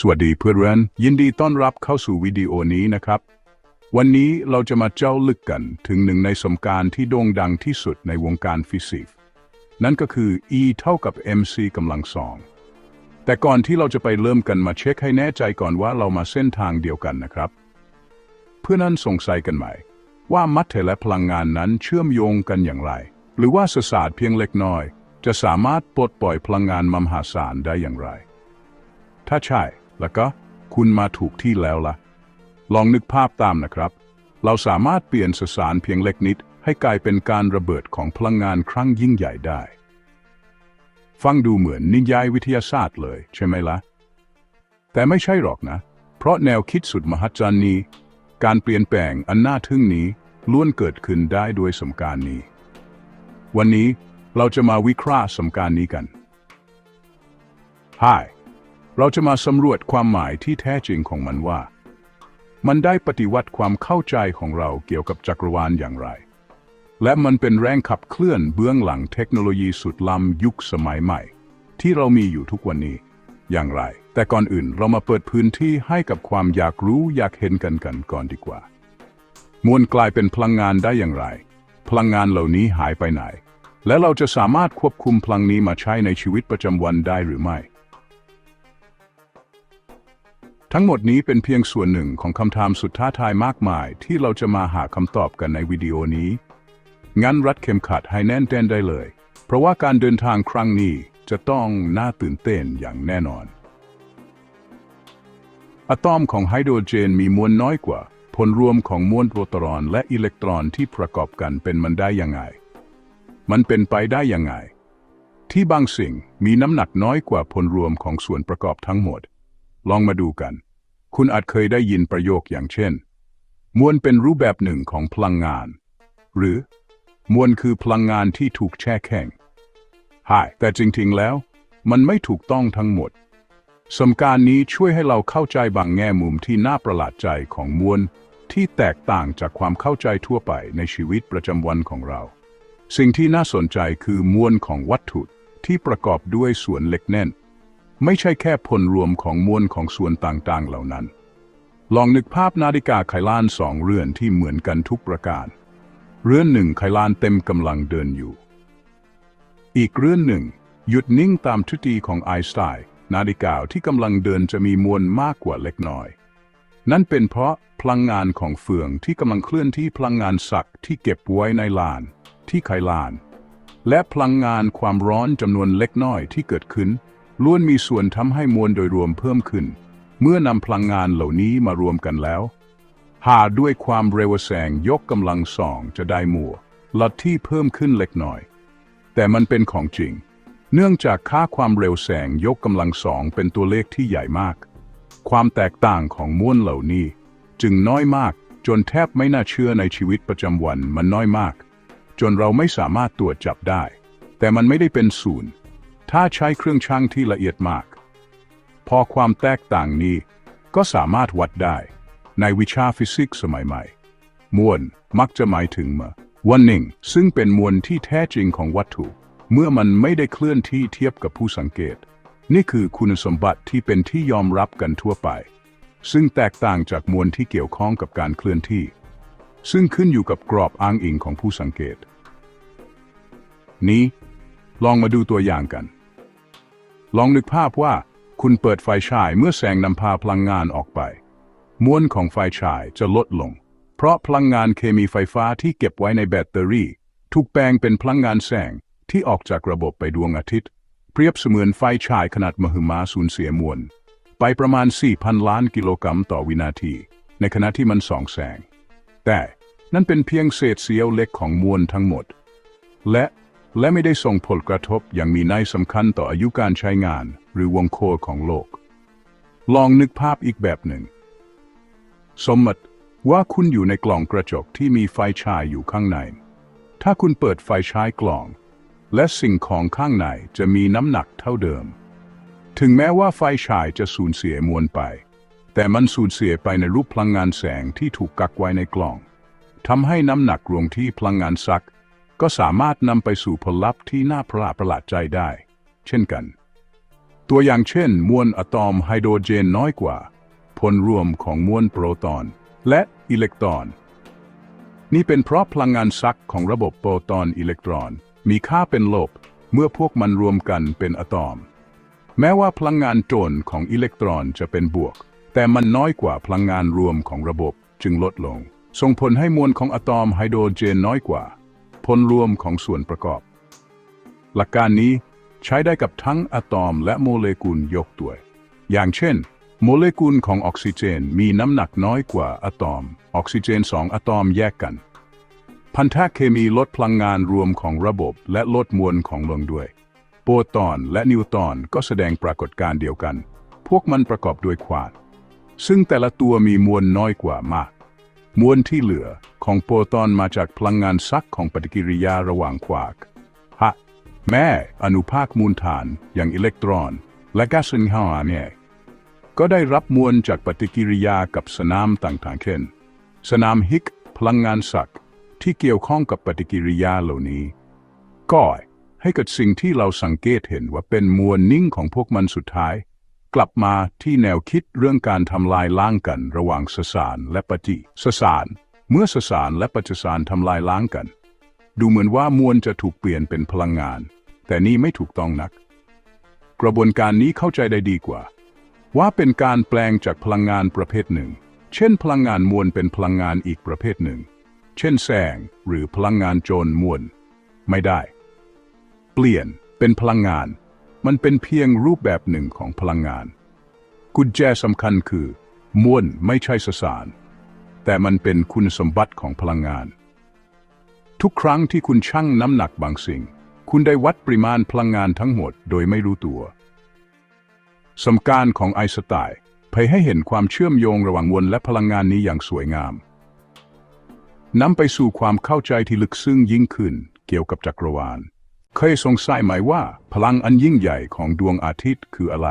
สวัสดีเพื่อนเพื่อนยินดีต้อนรับเข้าสู่วิดีโอนี้นะครับ วันนี้เราจะมาเจ้าลึกกันถึงหนึ่งในสมการที่โด่งดังที่สุดในวงการฟิสิกส์นั่นก็คือ E เท่ากับ mc กำลังสองแต่ก่อนที่เราจะไปเริ่มกันมาเช็คให้แน่ใจก่อนว่าเรามาเส้นทางเดียวกันนะครับ เพื่อนนั้นสงสัยกันไหม ว่ามัทเทและพลังงานนั้นเชื่อมโยงกันอย่างไร หรือว่าสสารเพียงเล็กน้อย จะสามารถปลดปล่อยพลังงานมหาศาลได้อย่างไร ถ้าใช่ แล้วก็คุณมาถูกที่แล้วล่ะ ลองนึกภาพตามนะครับ เราสามารถเปลี่ยนสสารเพียงเล็กนิด ให้กลายเป็นการระเบิดของพลังงานครั้งยิ่งใหญ่ได้ ฟังดูเหมือนนิยายวิทยาศาสตร์เลยใช่ไหมละ่ะ แต่ไม่ใช่หรอกนะ เพราะแนวคิดสุดมหัศจรรย์นี้ การเปลี่ยนแปลงอันน่าทึ่งนี้ล้วนเกิดขึ้นได้ด้วยสมการนี้ วันนี้เราจะมาวิเคราะห์สมการนี้กัน Hi เราจะมาสำรวจความหมายที่แท้จริงของมันว่า มันได้ปฏิวัติความเข้าใจของเราเกี่ยวกับจักรวาลอย่างไร และมันเป็นแรงขับเคลื่อนเบื้องหลังเทคโนโลยีสุดล้ำยุคสมัยใหม่ ที่เรามีอยู่ทุกวันนี้ อย่างไร แต่ก่อนอื่นเรามาเปิดพื้นที่ให้กับความอยากรู้อยากเห็นกันกันก่อนดีกว่า มวลกลายเป็นพลังงานได้อย่างไร พลังงานเหล่านี้หายไปไหน และเราจะสามารถควบคุมพลังนี้มาใช้ในชีวิตประจำวันได้หรือไม่ ทั้งหมดนี้เป็นเพียงส่วนหนึ่งของคำถามสุดท้าทายมากมาย ที่เราจะมาหาคำตอบกันในวิดีโอนี้ งั้นรัดเข็มขัดให้แน่นแน่นได้เลย เพราะว่าการเดินทางครั้งนี้จะต้องน่าตื่นเต้นอย่างแน่นอน อะตอมของไฮโดรเจนมีมวลน้อยกว่า ผลรวมของมวลโปรตอนและอิเล็กตรอนที่ประกอบกันเป็นมันได้ยังไง มันเป็นไปได้ยังไง ที่บางสิ่งมีน้ำหนักน้อยกว่าผลรวมของส่วนประกอบทั้งหมด ลองมาดูกัน คุณอาจเคยได้ยินประโยคอย่างเช่น มวลเป็นรูปแบบหนึ่งของพลังงาน หรือ มวลคือพลังงานที่ถูกแช่แข็งหายแต่จริงๆแล้ว มันไม่ถูกต้องทั้งหมด สมการนี้ช่วยให้เราเข้าใจบางแง่มุมที่น่าประหลาดใจของมวลที่แตกต่างจากความเข้าใจทั่วไปในชีวิตประจำวันของเรา สิ่งที่น่าสนใจคือมวลของวัตถุที่ประกอบด้วยส่วนเล็กแน่น ไม่ใช่แค่ผลรวมของมวลของส่วนต่างๆเหล่านั้น ลองนึกภาพนาฬิกาไขลานสองเรือนที่เหมือนกันทุกประการ เรือนหนึ่งไขลานเต็มกำลังเดินอยู่ อีกเรือนหนึ่ง หยุดนิ่งตามทฤษฎีของไอน์สไตน์นาฬิกาที่กำลังเดินจะมีมวลมากกว่าเล็กน้อย นั่นเป็นเพราะพลังงานของเฟืองที่กำลังเคลื่อนที่พลังงานศักดิ์ที่เก็บไว้ในลาน ที่ไขลาน และพลังงานความร้อนจำนวนเล็กน้อยที่เกิดขึ้น ล้วนมีส่วนทำให้มวลโดยรวมเพิ่มขึ้น เมื่อนำพลังงานเหล่านี้มารวมกันแล้ว หาด้วยความเร็วแสงยกกำลังสองจะได้มัวลัดที่เพิ่มขึ้นเล็กน้อย แต่มันเป็นของจริง เนื่องจากค่าความเร็วแสงยกกำลังสองเป็นตัวเลขที่ใหญ่มาก ความแตกต่างของมวลเหล่านี้ จึงน้อยมากจนแทบไม่น่าเชื่อในชีวิตประจำวันมันน้อยมาก จนเราไม่สามารถตรวจจับได้ แต่มันไม่ได้เป็นศูนย์ ถ้าใช้เครื่องชั่งที่ละเอียดมาก พอความแตกต่างนี้ก็สามารถวัดได้ ในวิชาฟิสิกส์สมัยใหม่ มวลมักจะหมายถึงมาวันหนึ่ง ซึ่งเป็นมวลที่แท้จริงของวัตถุ เมื่อมันไม่ได้เคลื่อนที่เทียบกับผู้สังเกต นี่คือคุณสมบัติที่เป็นที่ยอมรับกันทั่วไป ซึ่งแตกต่างจากมวลที่เกี่ยวข้องกับการเคลื่อนที่ ซึ่งขึ้นอยู่กับกรอบอ้างอิงของผู้สังเกต นี้ลองมาดูตัวอย่างกัน ลองนึกภาพว่าคุณเปิดไฟฉายเมื่อแสงนำพาพลังงานออกไป มวลของไฟฉายจะลดลง เพราะพลังงานเคมีไฟฟ้าที่เก็บไว้ในแบตเตอรี่ ถูกแปลงเป็นพลังงานแสงที่ออกจากระบบไปดวงอาทิตย์ เปรียบเสมือนไฟฉายขนาดมหึมาสูญเสียมวล ไปประมาณ 4,000 ล้านกิโลกรัมต่อวินาที ในขณะที่มันส่องแสง แต่นั่นเป็นเพียงเศษเสี้ยวเล็กของมวลทั้งหมด และ และไม่ได้ส่งผลกระทบอย่างมีนัยสำคัญต่ออายุการใช้งาน หรือวงโคของโลก ลองนึกภาพอีกแบบหนึ่ง สมมติว่าคุณอยู่ในกล่องกระจกที่มีไฟฉายอยู่ข้างใน ถ้าคุณเปิดไฟฉายกล่อง และสิ่งของข้างในจะมีน้ำหนักเท่าเดิม ถึงแม้ว่าไฟฉายจะสูญเสียมวลไป แต่มันสูญเสียไปในรูปพลังงานแสงที่ถูกกักไว้ในกล่องทำให้น้ำหนักรวมที่พลังงานซัก ก็สามารถนำไปสู่ผลลัพธ์ที่น่าประหลาดประหลาดใจได้ เช่นกัน ตัวอย่างเช่น มวลอะตอมไฮโดรเจนน้อยกว่าผลรวมของมวลโปรตอน และอิเล็กตรอน นี่เป็นเพราะพลังงานซักของระบบโปรตอนอิเล็กตรอน มีค่าเป็นลบ เมื่อพวกมันรวมกันเป็นอะตอม แม้ว่าพลังงานโจรของอิเล็กตรอนจะเป็นบวก แต่มันน้อยกว่าพลังงานรวมของระบบจึงลดลง ส่งผลให้มวลของอะตอมไฮโดรเจนน้อยกว่า ผลรวมของส่วนประกอบ หลักการนี้ใช้ได้กับทั้งอะตอมและโมเลกุลยกตัว อย่างเช่น โมเลกุลของออกซิเจนมีน้ำหนักน้อยกว่าอะตอม ออกซิเจนสองอะตอมแยกกัน พันธะเคมีลดพลังงานรวมของระบบและลดมวลของลงด้วย โปรตอนและนิวตรอนก็แสดงปรากฏการณ์เดียวกัน พวกมันประกอบด้วยควาดซึ่งแต่ละตัวมีมวลน้อยกว่ามาก มวลที่เหลือของโปรตอนมาจากพลังงานซักของปฏิกิริยาระหว่างควากฮะแม่อนุภาคมูลฐานอย่างอิเล็กตรอน และก๊าซเซนฮาเนี่ยก็ได้รับมวลจากปฏิกิริยากับสนามต่างๆเช่น สนามฮิกพลังงานสักที่เกี่ยวข้องกับปฏิกิริยาเหล่านี้ ก็ให้เกิดสิ่งที่เราสังเกตเห็นว่าเป็นมวลนิ่งของพวกมันสุดท้าย กลับมาที่แนวคิดเรื่องการทำลายล้างกันระหว่างสสารและปฏิสสาร เมื่อสสารและปฏิสารทำลายล้างกัน ดูเหมือนว่ามวลจะถูกเปลี่ยนเป็นพลังงาน แต่นี่ไม่ถูกต้องนัก กระบวนการนี้เข้าใจได้ดีกว่า ว่าเป็นการแปลงจากพลังงานประเภทหนึ่ง เช่น พลังงานมวลเป็นพลังงานอีกประเภทหนึ่ง เช่น แสงหรือพลังงานโจรมวล ไม่ได้ เปลี่ยนเป็นพลังงาน มันเป็นเพียงรูปแบบหนึ่งของพลังงาน กุญแจสำคัญคือ มวลไม่ใช่สสาร แต่มันเป็นคุณสมบัติของพลังงาน ทุกครั้งที่คุณชั่งน้ำหนักบางสิ่ง คุณได้วัดปริมาณพลังงานทั้งหมดโดยไม่รู้ตัว สมการของไอน์สไตน์เผยให้เห็นความเชื่อมโยงระหว่างมวลและพลังงานนี้อย่างสวยงามนำไปสู่ความเข้าใจที่ลึกซึ้งยิ่งขึ้นเกี่ยวกับจักรวาล เคยสงสัยไหมว่า พลังอันยิ่งใหญ่ของดวงอาทิตย์คืออะไร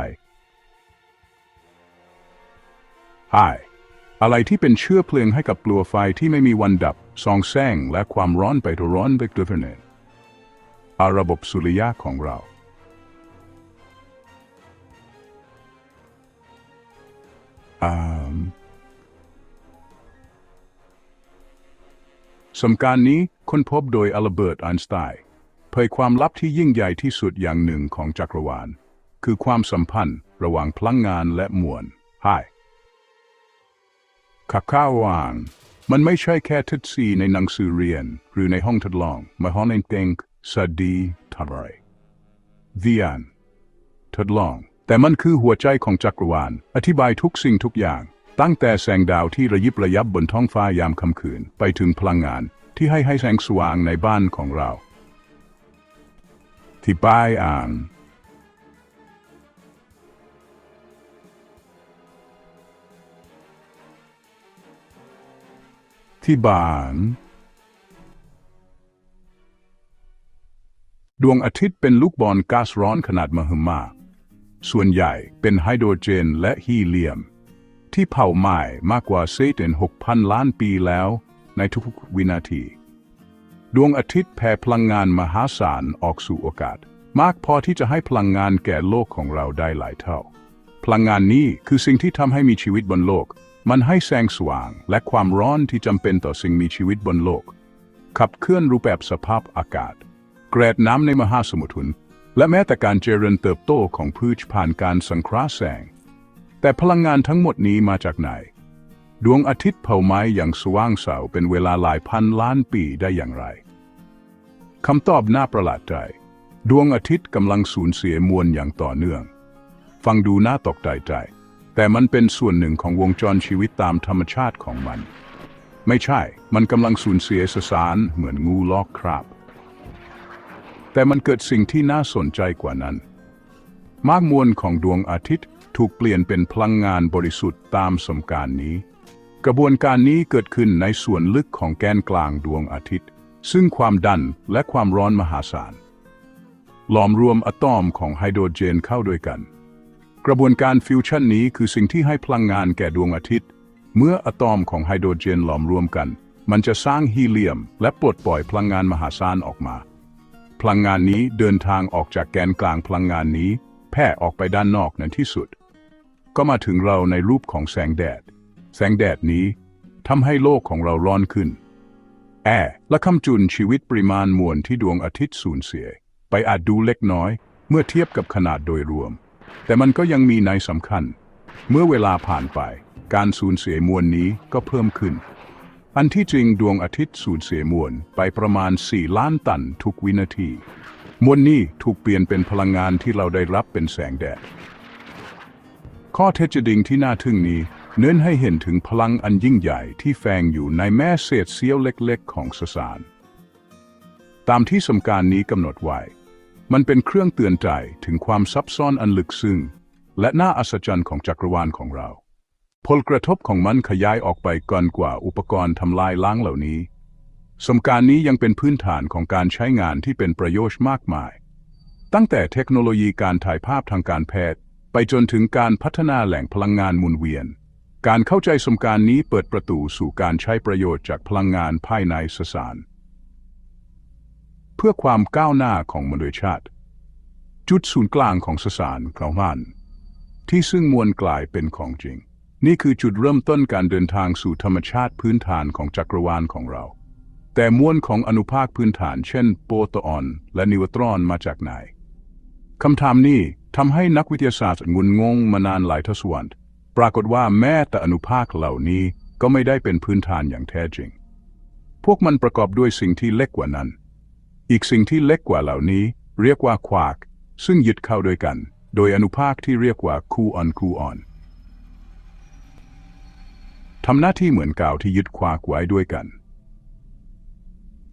ไออะไรที่เป็นเชื้อเพลิงให้กับปลัวไฟที่ไม่มีวันดับสองแสงและความร้อนไปตัวร้อนไปตัวเนตอาระบบสุริยะของเราอ่าสมการนี้ค้นพบโดยอัลเบิร์ตไอน์สไตน์ ผยความลับที่ยิ่งใหญ่ที่สุดอย่างหนึ่งของจักรวาล คือความสัมพันธ์ระหว่างพลังงานและมวลไฮขับข้าวาง มันไม่ใช่แค่ทฤษฎีในหนังสือเรียน หรือในห้องทดลองมาห้องเล่นเต็งสดีทำอะไรเวียนทดลอง แต่มันคือหัวใจของจักรวาล อธิบายทุกสิ่งทุกอย่าง ตั้งแต่แสงดาวที่ระยิบระยับบนท้องฟ้ายามค่ำคืน ไปถึงพลังงานที่ให้ให้แสงสว่างในบ้านของเรา ที่ป้ายอ่าน ที่บ้าน ดวงอาทิตย์เป็นลูกบอลก๊าซร้อนขนาดมหึมาส่วนใหญ่เป็นไฮโดรเจนและฮีเลียม ที่เผาไหม้มากกว่าเศษเอ็น6,000 ล้านปีแล้วในทุกๆวินาที ดวงอาทิตย์แผ่พลังงานมหาศาลออกสู่อากาศ มากพอที่จะให้พลังงานแก่โลกของเราได้หลายเท่า พลังงานนี้คือสิ่งที่ทำให้มีชีวิตบนโลก มันให้แสงสว่างและความร้อนที่จำเป็นต่อสิ่งมีชีวิตบนโลก ขับเคลื่อนรูปแบบสภาพอากาศเกรดน้ำในมหาสมุทรและแม้แต่การเจริญเติบโตของพืชผ่านการสังเคราะห์แสง แต่พลังงานทั้งหมดนี้มาจากไหน ดวงอาทิตย์เผาไหม้อย่างสว่างเสาเป็นเวลาหลายพันล้านปีได้อย่างไรคำตอบน่าประหลาดใจ ดวงอาทิตย์กำลังสูญเสียมวลอย่างต่อเนื่อง ฟังดูน่าตกใจใจ แต่มันเป็นส่วนหนึ่งของวงจรชีวิตตามธรรมชาติของมัน ไม่ใช่ มันกำลังสูญเสียสสารเหมือนงูลอกคราบ แต่มันเกิดสิ่งที่น่าสนใจกว่านั้น มากมวลของดวงอาทิตย์ถูกเปลี่ยนเป็นพลังงานบริสุทธิ์ตามสมการนี้ กระบวนการนี้เกิดขึ้นในส่วนลึกของแกนกลางดวงอาทิตย์ ซึ่งความดันและความร้อนมหาศาลหลอมรวมอะตอมของไฮโดรเจนเข้าด้วยกัน กระบวนการฟิวชันนี้คือสิ่งที่ให้พลังงานแก่ดวงอาทิตย์ เมื่ออะตอมของไฮโดรเจนหลอมรวมกัน มันจะสร้างฮีเลียม และปลดปล่อยพลังงานมหาศาลออกมา พลังงานนี้เดินทางออกจากแกนกลางพลังงานนี้ แผ่ออกไปด้านนอกนั้นที่สุด ก็มาถึงเราในรูปของแสงแดด แสงแดดนี้ทำให้โลกของเราร้อนขึ้น แอและคำจุนชีวิตปริมาณมวลที่ดวงอาทิตย์สูญเสีย ไปอาจดูเล็กน้อย เมื่อเทียบกับขนาดโดยรวม แต่มันก็ยังมีในสำคัญ เมื่อเวลาผ่านไป การสูญเสียมวลนี้ก็เพิ่มขึ้น อันที่จริงดวงอาทิตย์สูญเสียมวลไปประมาณ 4 ล้านตันทุกวินาที มวลนี้ถูกเปลี่ยนเป็นพลังงานที่เราได้รับเป็นแสงแดด ข้อเท็จจริงที่น่าทึ่งนี้ เน้นให้เห็นถึงพลังอันยิ่งใหญ่ที่แฝงอยู่ในแม่เศษเสี้ยวเล็กๆ ของสสาร ตามที่สมการนี้กำหนดไว้ มันเป็นเครื่องเตือนใจถึงความซับซ้อนอันลึกซึ้งและน่าอัศจรรย์ของจักรวาลของเรา ผลกระทบของมันขยายออกไปก่อนกว่าอุปกรณ์ทำลายล้างเหล่านี้ สมการนี้ยังเป็นพื้นฐานของการใช้งานที่เป็นประโยชน์มากมาย ตั้งแต่เทคโนโลยีการถ่ายภาพทางการแพทย์ ไปจนถึงการพัฒนาแหล่งพลังงานหมุนเวียน การเข้าใจสมการนี้เปิดประตูสู่การใช้ประโยชน์จากพลังงานภายในสสาร เพื่อความก้าวหน้าของมนุษยชาติ จุดศูนย์กลางของสสารของมันที่ซึ่งมวลกลายเป็นของจริง นี่คือจุดเริ่มต้นการเดินทางสู่ธรรมชาติพื้นฐานของจักรวาลของเรา แต่มวลของอนุภาคพื้นฐาน เช่น โปรตอน และนิวตรอนมาจากไหนคำถามนี้ทำให้นักวิทยาศาสตร์งุนงงมานานหลายทศวรรษ ปรากฏว่าแม้แต่อนุภาคเหล่านี้ก็ไม่ได้เป็นพื้นฐานอย่างแท้จริง พวกมันประกอบด้วยสิ่งที่เล็กกว่านั้น อีกสิ่งที่เล็กกว่าเหล่านี้ เรียกว่าควาก ซึ่งยึดเข้าด้วยกัน โดยอนุภาคที่เรียกว่าคูออนคูออนทำหน้าที่เหมือนกาวที่ยึดควากไว้ด้วยกัน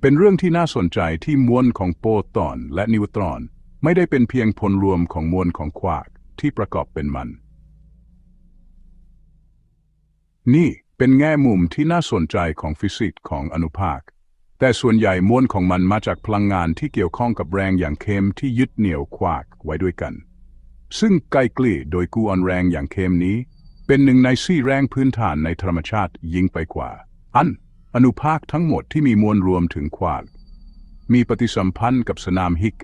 เป็นเรื่องที่น่าสนใจที่มวลของโปรตอนและนิวตรอน ไม่ได้เป็นเพียงผลรวมของมวลของควากที่ประกอบเป็นมัน นี่เป็นแง่มุมที่น่าสนใจของฟิสิกส์ของอนุภาค แต่ส่วนใหญ่มวลของมันมาจากพลังงานที่เกี่ยวข้องกับแรงอย่างเคมที่ยึดเหนี่ยวควากไว้ด้วยกัน ซึ่งไกลกลี่โดยกูออนแรงอย่างเคมนี้ เป็นหนึ่งในสี่แรงพื้นฐานในธรรมชาติยิ่งไปกว่า อัน อนุภาคทั้งหมดที่มีมวลรวมถึงควากมีปฏิสัมพันธ์กับสนามฮิก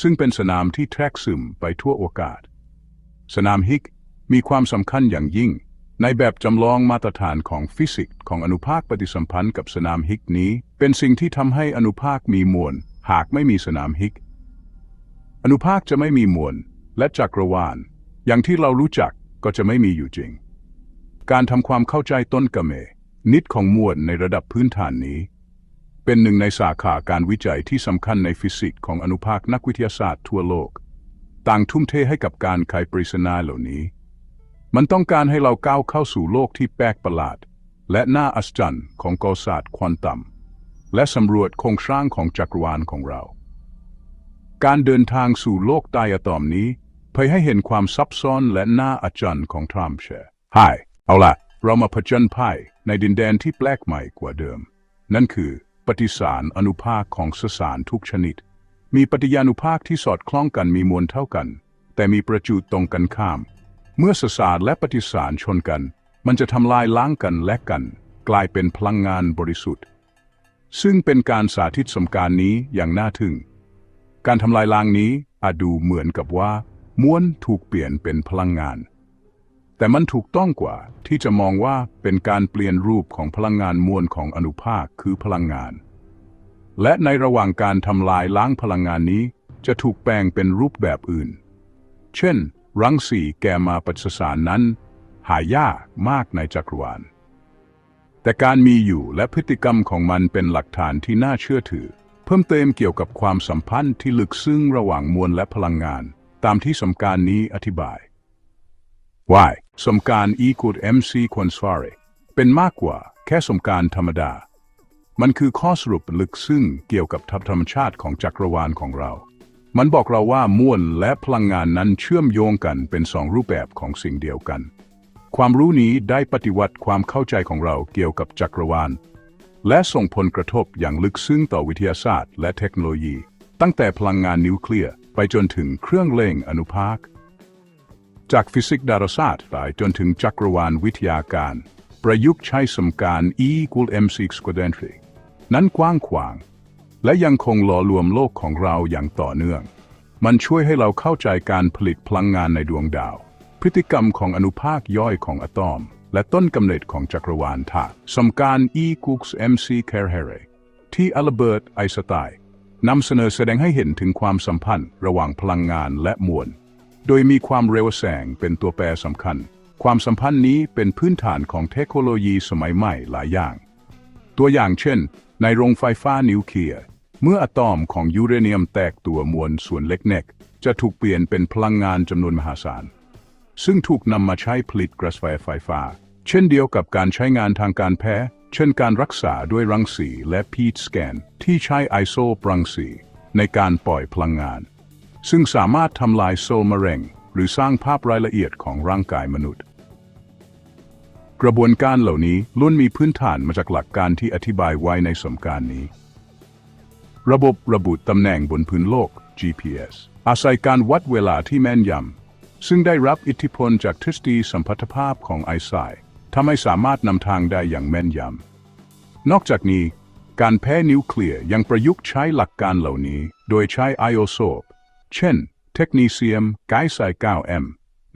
ซึ่งเป็นสนามที่แทรกซึมไปทั่วโอกาส สนามฮิกมีความสำคัญอย่างยิ่ง ในแบบจำลองมาตรฐานของฟิสิกส์ของอนุภาคปฏิสัมพันธ์กับสนามฮิกนี้ เป็นสิ่งที่ทำให้อนุภาคมีมวล หากไม่มีสนามฮิก อนุภาคจะไม่มีมวล และจักรวาล อย่างที่เรารู้จักก็จะไม่มีอยู่จริง การทำความเข้าใจต้นกระเมนิดของมวลในระดับพื้นฐานนี้ เป็นหนึ่งในสาขาการวิจัยที่สำคัญในฟิสิกส์ของอนุภาคนักวิทยาศาสตร์ทั่วโลก ต่างทุ่มเทให้กับการไขปริศนาเหล่านี้ มันต้องการให้เราก้าวเข้าสู่โลกที่แปลกประหลาด และน่าอัศจรรย์ของกอศาสตร์ควอนตัม และสำรวจโครงสร้างของจักรวาลของเรา การเดินทางสู่โลกไดอะตอมนี้เผยให้เห็นความซับซ้อนและน่าอัศจรรย์ของทรัมป์แชร์ไฮเอาล่ะ เรามาผจญภัยในดินแดนที่แปลกใหม่กว่าเดิม นั่นคือปฏิสารอนุภาคของสสารทุกชนิด มีปฏิยานุภาคที่สอดคล้องกันมีมวลเท่ากัน แต่มีประจุตรงกันข้าม เมื่อสสารและปฏิสารชนกัน มันจะทำลายล้างกันและกัน กลายเป็นพลังงานบริสุทธิ์ ซึ่งเป็นการสาธิตสมการนี้อย่างน่าทึ่ง การทำลายล้างนี้อาจดูเหมือนกับว่า ม้วนถูกเปลี่ยนเป็นพลังงาน แต่มันถูกต้องกว่าที่จะมองว่าเป็นการเปลี่ยนรูปของพลังงานมวลของอนุภาคคือพลังงาน และในระหว่างการทำลายล้างพลังงานนี้ จะถูกแปลงเป็นรูปแบบอื่น เช่น รังสีแกมาปัสสารนั้น หายากมากในจักรวาล แต่การมีอยู่และพฤติกรรมของมันเป็นหลักฐานที่น่าเชื่อถือ เพิ่มเติมเกี่ยวกับความสัมพันธ์ที่ลึกซึ้งระหว่างมวลและพลังงาน ตามที่สมการนี้อธิบาย y สมการ equal mc q u a n t a r e เป็นมากกว่าแค่สมการธรรมดา มันคือข้อสรุปลึกซึ้งเกี่ยวกับธรรมชาติของจักรวาลของเรา มันบอกเราว่ามวลและพลังงานนั้นเชื่อมโยงกันเป็นสองรูปแบบของสิ่งเดียวกัน ความรู้นี้ได้ปฏิวัติความเข้าใจของเราเกี่ยวกับจักรวาล และส่งผลกระทบอย่างลึกซึ้งต่อวิทยาศาสตร์ และเทคโนโลยี ตั้งแต่พลังงานนิวเคลียร์ไปจนถึงเครื่องเล่งอนุภาค จากฟิสิกส์ดาราศาสตร์ไปจนถึงจักรวาลวิทยาการ ประยุกต์ใช้สมการ E equal mc squared นั้นกว้างขวาง และยังคงหล่อรวมโลกของเราอย่างต่อเนื่อง มันช่วยให้เราเข้าใจการผลิตพลังงานในดวงดาว พฤติกรรมของอนุภาคย่อยของอะตอม และต้นกำเนิดของจักรวาลธาตุสมการ e q u a mc c a r h e r e ที่อัลเบิร์ตไอสไตน์นำเสนอแสดงให้เห็นถึงความสัมพันธ์ระหว่างพลังงานและมวล โดยมีความเร็วแสงเป็นตัวแปรสำคัญ ความสัมพันธ์นี้เป็นพื้นฐานของเทคโนโลยีสมัยใหม่หลายอย่าง ตัวอย่างเช่น ในโรงไฟฟ้านิวเคลียร์ เมื่ออะตอมของยูเรเนียมแตกตัวมวลส่วนเล็กเน็กจะถูกเปลี่ยนเป็นพลังงานจำนวนมหาศาล ซึ่งถูกนำมาใช้ผลิตกระแสไฟฟ้า เช่นเดียวกับการใช้งานทางการแพทย์ เช่นการรักษาด้วยรังสีและพีทสแกน ที่ใช้ไอโซรังสี ในการปล่อยพลังงาน ซึ่งสามารถทำลายโซลมะเร็ง หรือสร้างภาพรายละเอียดของร่างกายมนุษย์ กระบวนการเหล่านี้ล้วนมีพื้นฐานมาจากหลักการที่อธิบายไว้ในสมการนี้ ระบบระบุตำแหน่งบนพื้นโลก GPS อาศัยการวัดเวลาที่แม่นยำ ซึ่งได้รับอิทธิพลจากทฤษฎีสัมพัทธภาพของไอน์สไตน์ทำให้สามารถนำทางได้อย่างแม่นยำ นอกจากนี้ การแพ้นิวเคลียร์ยังประยุกต์ใช้หลักการเหล่านี้ โดยใช้ไอโอโซปเช่น เทคนีเซียมไกด์ไซ 9M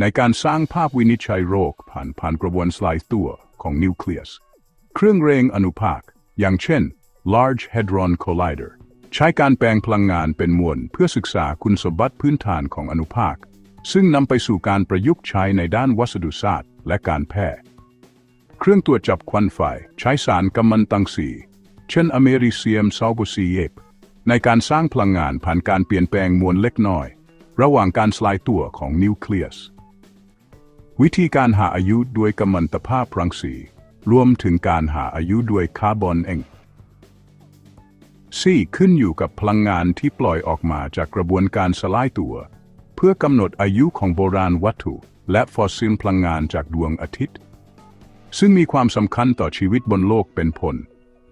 ในการสร้างภาพวินิจฉัยโรค ผ่านผ่านกระบวนสลายตัวของนิวเคลียส เครื่องเรงอนุภาค อย่างเช่น Large Hadron Collider ใช้การแปลงพลังงานเป็นมวลเพื่อศึกษาคุณสมบัติพื้นฐานของอนุภาค ซึ่งนำไปสู่การประยุกต์ใช้ในด้านวัสดุศาสตร์ และการแพทย์ เครื่องตรวจจับควันไฟใช้สารกัมมันตังสี เช่นอเมริเซียมซาลโบซีเยปในการสร้างพลังงานผ่านการเปลี่ยนแปลงมวลเล็กน้อย ระหว่างการสลายตัวของนิวเคลียส วิธีการหาอายุด้วยกัมมันตภาพรังสี รวมถึงการหาอายุด้วยคาร์บอนเอง C ขึ้นอยู่กับพลังงานที่ปล่อยออกมาจากกระบวนการสลายตัว เพื่อกำหนดอายุของโบราณวัตถุ และฟอสซิลพลังงานจากดวงอาทิตย์ ซึ่งมีความสำคัญต่อชีวิตบนโลกเป็นผล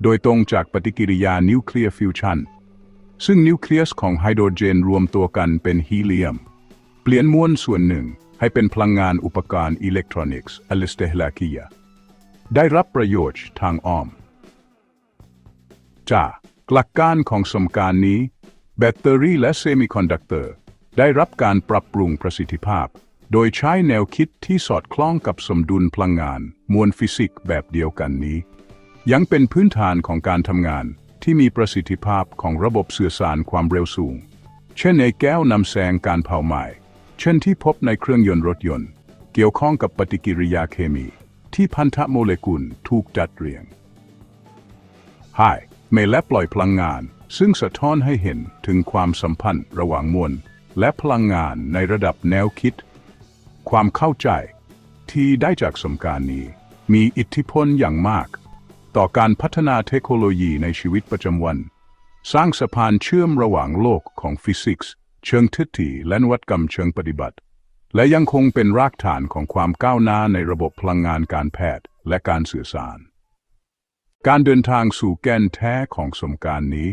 โดยตรงจากปฏิกิริยานิวเคลียร์ฟิวชันซึ่งนิวเคลียสของไฮโดรเจนรวมตัวกันเป็นฮีเลียม เปลี่ยนมวลส่วนหนึ่งให้เป็นพลังงานอุปกรณ์อิเล็กทรอนิกส์อลิสเตฮลาคียได้รับประโยชน์ทางอ้อมจ้า หลักการของสมการนี้ แบตเตอรี่และเซมิคอนดักเตอร์ได้รับการปรับปรุงประสิทธิภาพ โดยใช้แนวคิดที่สอดคล้องกับสมดุลพลังงาน มวลฟิสิกส์แบบเดียวกันนี้ ยังเป็นพื้นฐานของการทำงานที่มีประสิทธิภาพของระบบสื่อสารความเร็วสูง เช่นในแก้วนำแสงการเผาไหม้เช่นที่พบในเครื่องยนต์รถยนต์ เกี่ยวข้องกับปฏิกิริยาเคมี ที่พันธะโมเลกุลถูกจัดเรียง Hi เมและปล่อยพลังงาน ซึ่งสะท้อนให้เห็นถึงความสัมพันธ์ระหว่างมวล และพลังงานในระดับแนวคิด ความเข้าใจที่ได้จากสมการนี้ มีอิทธิพลอย่างมาก ต่อการพัฒนาเทคโนโลยีในชีวิตประจำวัน สร้างสะพานเชื่อมระหว่างโลกของฟิสิกส์ เชิงทฤษฎีและนวัตกรรมเชิงปฏิบัติ และยังคงเป็นรากฐานของความก้าวหน้าในระบบพลังงานการแพทย์และการสื่อสาร การเดินทางสู่แกนแท้ของสมการนี้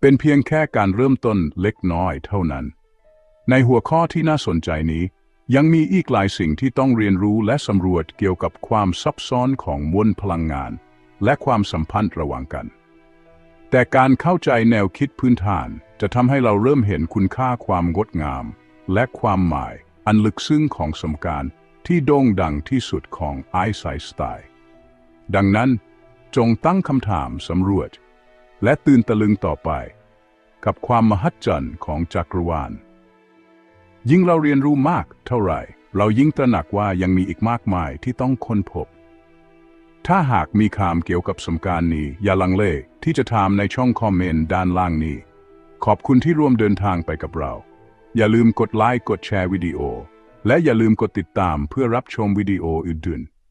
เป็นเพียงแค่การเริ่มต้นเล็กน้อยเท่านั้น ในหัวข้อที่น่าสนใจนี้ ยังมีอีกหลายสิ่งที่ต้องเรียนรู้และสำรวจเกี่ยวกับความซับซ้อนของมวลพลังงาน และความสัมพันธ์ระหว่างกัน แต่การเข้าใจแนวคิดพื้นฐาน จะทำให้เราเริ่มเห็นคุณค่าความงดงาม และความหมายอันลึกซึ้งของสมการที่โด่งดังที่สุดของไอน์สไตน์ดังนั้น จงตั้งคำถามสำรวจ และตื่นตะลึงต่อไป กับความมหัศจรรย์ของจักรวาล ยิ่งเราเรียนรู้มากเท่าไหร่ เรายิ่งตระหนักว่ายังมีอีกมากมายที่ต้องค้นพบ ถ้าหากมีคำเกี่ยวกับสมการนี้ อย่าลังเลที่จะถามในช่องคอมเมนต์ด้านล่างนี้ ขอบคุณที่ร่วมเดินทางไปกับเรา อย่าลืมกดไลค์กดแชร์วิดีโอ และอย่าลืมกดติดตามเพื่อรับชมวิดีโออื่นๆ